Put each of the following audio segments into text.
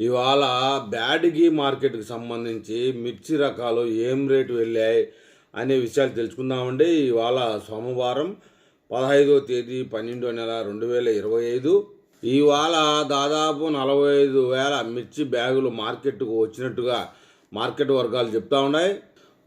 ఇవాళ బ్యాడ్గి మార్కెట్కి సంబంధించి మిర్చి రకాలు ఏం రేటు వెళ్ళాయి అనే విషయాలు తెలుసుకుందామండి. ఇవాళ సోమవారం పదహైదో తేదీ పన్నెండో నెల రెండు వేల ఇరవై ఐదు. ఇవాళ దాదాపు నలభై ఐదు వేల మిర్చి బ్యాగులు మార్కెట్కు వచ్చినట్టుగా మార్కెట్ వర్గాలు చెప్తా ఉన్నాయి.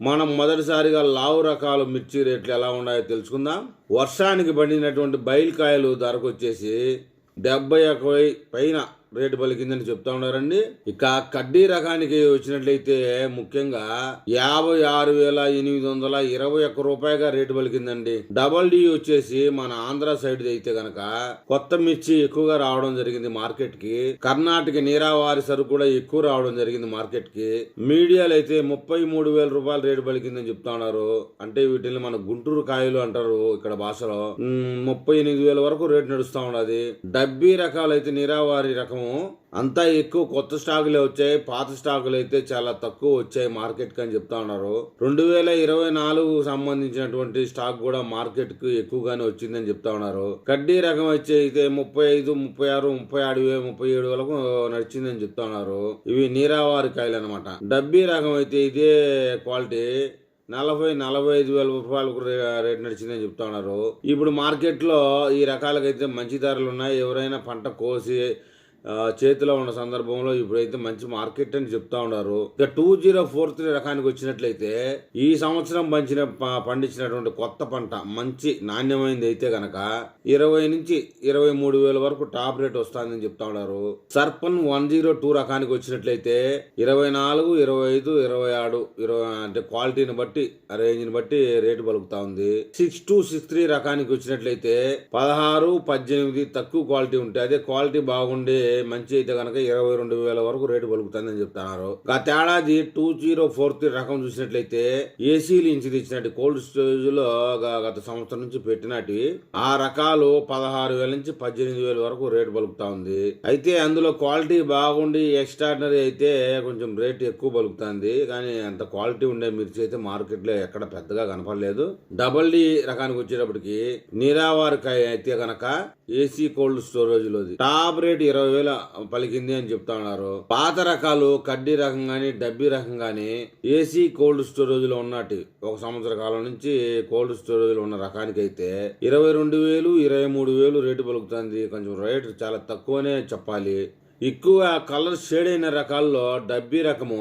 మనం మొదటిసారిగా లావు రకాలు మిర్చి రేట్లు ఎలా ఉన్నాయో తెలుసుకుందాం. వర్షానికి పండినటువంటి బయలుకాయలు ధరకు వచ్చేసి డెబ్బై ఒకవై పైన రేటు పలికిందని చెప్తా ఉన్నారండి. ఇక కడ్డీ రకానికి వచ్చినట్లయితే ముఖ్యంగా యాభై ఆరు వేల ఎనిమిది వందల ఇరవై ఒక్క రూపాయగా రేటు పలికిందండి. డబల్ డి వచ్చేసి మన ఆంధ్ర సైడ్ అయితే గనక కొత్త మిర్చి ఎక్కువగా రావడం జరిగింది మార్కెట్కి. కర్ణాటక నీరావారి సరుకు కూడా ఎక్కువ రావడం జరిగింది మార్కెట్కి. మీడియాలు అయితే ముప్పై మూడు వేల రూపాయలు రేటు పలికిందని చెప్తా ఉన్నారు. అంటే వీటిని మన గుంటూరు కాయలు అంటారు ఇక్కడ భాషలో. ముప్పై ఎనిమిది వేల వరకు రేటు నడుస్తా ఉన్నది. డబ్బీ రకాలైతే నీరావారి రకం రకం అంతా ఎక్కువ కొత్త స్టాకులే వచ్చాయి పాత స్టాకులు అయితే చాలా తక్కువ వచ్చాయి మార్కెట్కి అని చెప్తా ఉన్నారు. రెండు వేల ఇరవై నాలుగు సంబంధించినటువంటి స్టాక్ కూడా మార్కెట్కు ఎక్కువగానే వచ్చిందని చెప్తా ఉన్నారు. కడ్డీ రకం వచ్చి అయితే ముప్పై ఐదు ముప్పై ఆరు ముప్పై ఆరు ముప్పై ఏడు వరకు నడిచిందని చెప్తా ఉన్నారు. ఇవి నీరావారి కాయలు అనమాట డబ్బీ రకం అయితే ఇదే క్వాలిటీ. నలభై నలభై ఐదు వేల రూపాయలకు రేట్ నడిచిందని చెప్తా ఉన్నారు. ఇప్పుడు మార్కెట్లో ఈ రకాలకైతే మంచి ధరలు ఉన్నాయి. ఎవరైనా పంట కోసి చేతిలో ఉన్న సందర్భంలో ఇప్పుడైతే మంచి మార్కెట్ అని చెప్తా ఉన్నారు. ఇక టూ జీరో ఫోర్ త్రీ రకానికి వచ్చినట్లయితే ఈ సంవత్సరం పంచిన పండించినటువంటి కొత్త పంట మంచి నాణ్యమైనది అయితే గనక ఇరవై నుంచి ఇరవై మూడు వేల వరకు టాప్ రేట్ వస్తుందని చెప్తా ఉన్నారు. సర్పన్ వన్ జీరో టూ రకానికి వచ్చినట్లయితే ఇరవై నాలుగు ఇరవై ఐదు ఇరవై ఆరు ఇరవై అంటే క్వాలిటీని బట్టి రేంజ్ని బట్టి రేటు పలుకుతా ఉంది. సిక్స్ టూ సిక్స్ త్రీ రకానికి వచ్చినట్లయితే పదహారు పద్దెనిమిది తక్కువ క్వాలిటీ ఉంటే అదే క్వాలిటీ బాగుండే మంచి అయితే కనుక ఇరవై రెండు వేల వరకు రేటు పలుకుతుందని చెప్తున్నారు. గతేడాది టూ జీరో ఫోర్ త్రీ రకం చూసినట్లయితే ఏసీలు ఇంచి తెచ్చినట్టు కోల్డ్ స్టోరేజ్లో గత సంవత్సరం నుంచి పెట్టినట్టు ఆ రకాలు పదహారు వేల నుంచి పద్దెనిమిది వేల వరకు రేటు పలుకుతా ఉంది. అయితే అందులో క్వాలిటీ బాగుండి ఎక్స్ట్రాడినరీ అయితే కొంచెం రేటు ఎక్కువ పలుకుతుంది. కానీ అంత క్వాలిటీ ఉండే మిర్చి అయితే మార్కెట్లో ఎక్కడ పెద్దగా కనపడలేదు. డబల్ డి రకానికి వచ్చేటప్పటికి నీరావారికాయ అయితే కనుక ఏసీ కోల్డ్ స్టోరేజ్లో టాప్ రేట్ ఇరవై వేల పలికింది అని చెప్తా ఉన్నారు. పాత రకాలు కడ్డీ రకం గాని డబ్బీ రకం గాని ఏసీ కోల్డ్ స్టోరేజ్లో ఉన్నట్టు. ఒక సంవత్సర కాలం నుంచి కోల్డ్ స్టోరేజ్లో ఉన్న రకానికి అయితే ఇరవై రెండు వేలు ఇరవై మూడు వేలు రేటు పలుకుతుంది. కొంచెం రేటు చాలా తక్కువనే చెప్పాలి. ఎక్కువ కలర్ షేడ్ అయిన రకాల్లో డబ్బీ రకము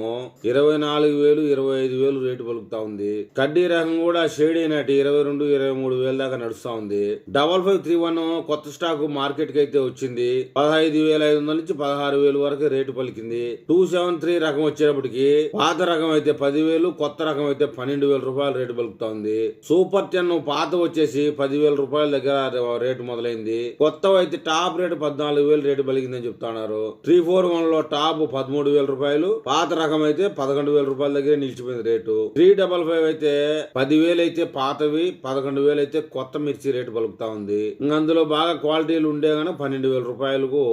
ఇరవై నాలుగు వేలు ఇరవై ఐదు వేలు రేటు పలుకుతా ఉంది. కడ్డీ రకం కూడా షేడ్ అయినట్టు ఇరవై రెండు ఇరవై మూడు వేల దాకా నడుస్తా ఉంది. డబల్ ఫైవ్ త్రీ వన్ కొత్త స్టాక్ మార్కెట్కి అయితే వచ్చింది. పదహైదు వేల ఐదు వందల నుంచి పదహారు వేలు వరకు రేటు పలికింది. టూ సెవెన్ త్రీ రకం వచ్చేటప్పటికి పాత రకం అయితే పదివేలు కొత్త రకం అయితే పన్నెండు వేల రూపాయలు రేటు పలుకుతా ఉంది. సూపర్ టెన్ పాత వచ్చేసి పదివేల రూపాయల దగ్గర రేటు మొదలైంది. కొత్త అయితే టాప్ రేటు పద్నాలుగు వేలు రేటు పలికిందని చెప్తున్నారు. త్రీ ఫోర్ వన్లో టాప్ పదమూడు వేల రూపాయలు పాత రకం అయితే పదకొండు వేల రూపాయల దగ్గర నిలిచిపోయింది రేటు. త్రీ డబల్ ఫైవ్ అయితే పదివేలు అయితే పాతవి పదకొండు వేలు అయితే కొత్త మిర్చి రేటు పలుకుతా ఉంది. ఇంక అందులో బాగా క్వాలిటీలు ఉండే గానీ పన్నెండు వేల రూపాయలకు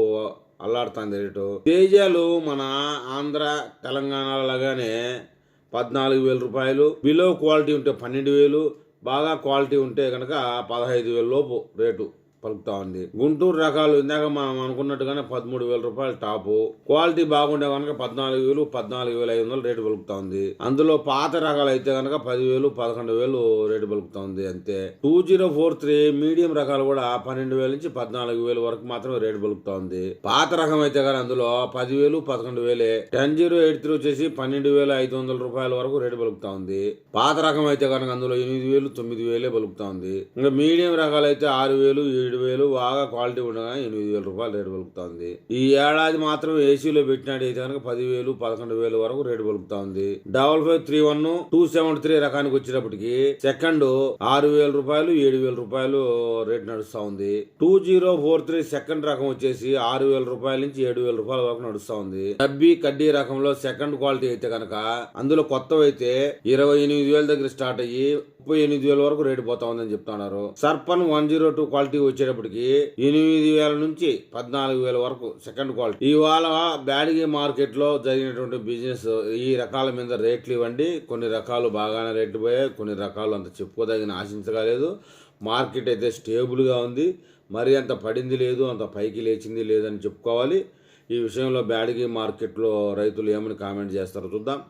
అల్లాడుతుంది రేటు. తేజాలు మన ఆంధ్ర తెలంగాణలాగానే పద్నాలుగు వేల రూపాయలు బిలో క్వాలిటీ ఉంటే పన్నెండు వేలు బాగా క్వాలిటీ ఉంటే కనుక పదహైదు వేల లోపు రేటు. పలుకుతా ఉంది గుంటూరు రకాలు ఇందాక మనం అనుకున్నట్టుగానే పదమూడు వేల రూపాయలు టాపు. క్వాలిటీ బాగుండే కనుక పద్నాలుగు వేలు పద్నాలుగు వేల ఐదు వందలు రేటు పలుకుతా ఉంది అందులో పాత రకాలు అయితే కనుక పదివేలు పదకొండు వేలు రేటు పలుకుతా ఉంది అంతే. Two zero four three medium రకాలు కూడా పన్నెండు వేల నుంచి పద్నాలుగు వేల వరకు మాత్రమే రేటు పలుకుతా ఉంది పాత రకం అయితే కానీ అందులో పదివేలు పదకొండు వేలే. టెన్ జీరో ఎయిట్ త్రీ వచ్చేసి పన్నెండు వేల ఐదు వందల రూపాయల వరకు రేటు పలుకుతా ఉంది పాత రకం అయితే కనుక అందులో ఎనిమిది వేలు తొమ్మిది వేలే పలుకుతా ఉంది ఇంకా మీడియం రకాలు అయితే ఆరు వేలు ఏడు వేలు బాగా క్వాలిటీ ఉండగా ఎనిమిది వేల రూపాయలు రేటు పలుకుతా ఉంది ఈ ఏడాది మాత్రం ఏసీలో పెట్టినట్టు అయితే కనుక పదివేలు పదకొండు వేలు వరకు రేటు పలుకుతా ఉంది double five three one two seven three రకానికి వచ్చినప్పటికి సెకండ్ ఆరు వేల రూపాయలు ఏడు వేల రూపాయలు రేటు నడుస్తా ఉంది two zero four three second రకం వచ్చేసి ఆరు వేల రూపాయల నుంచి ఏడు వేల రూపాయల వరకు నడుస్తా ఉంది డబ్బీ కడ్డీ రకంలో సెకండ్ క్వాలిటీ అయితే కనుక అందులో కొత్తవైతే అయితే ఇరవై ఎనిమిది వేల దగ్గర స్టార్ట్ అయ్యి ముప్పై ఎనిమిది వేల వరకు రేటు పోతా ఉందని చెప్తున్నారు. సర్పన్ వన్ జీరో టూ క్వాలిటీ వచ్చేటప్పటికి ఎనిమిది వేల నుంచి పద్నాలుగు వేల వరకు సెకండ్ క్వాలిటీ. ఇవాళ బ్యాడిగి మార్కెట్లో జరిగినటువంటి బిజినెస్ ఈ రకాల మీద రేట్లు ఇవ్వండి. కొన్ని రకాలు బాగానే రేట్లు పోయాయి. కొన్ని రకాలు అంత చెప్పుకోదగిన ఆశించగలేదు మార్కెట్ అయితే స్టేబుల్గా ఉంది. మరి అంత పడింది లేదు అంత పైకి లేచింది లేదని చెప్పుకోవాలి. ఈ విషయంలో బ్యాడిగి మార్కెట్లో రైతులు ఏమని కామెంట్ చేస్తారో చూద్దాం.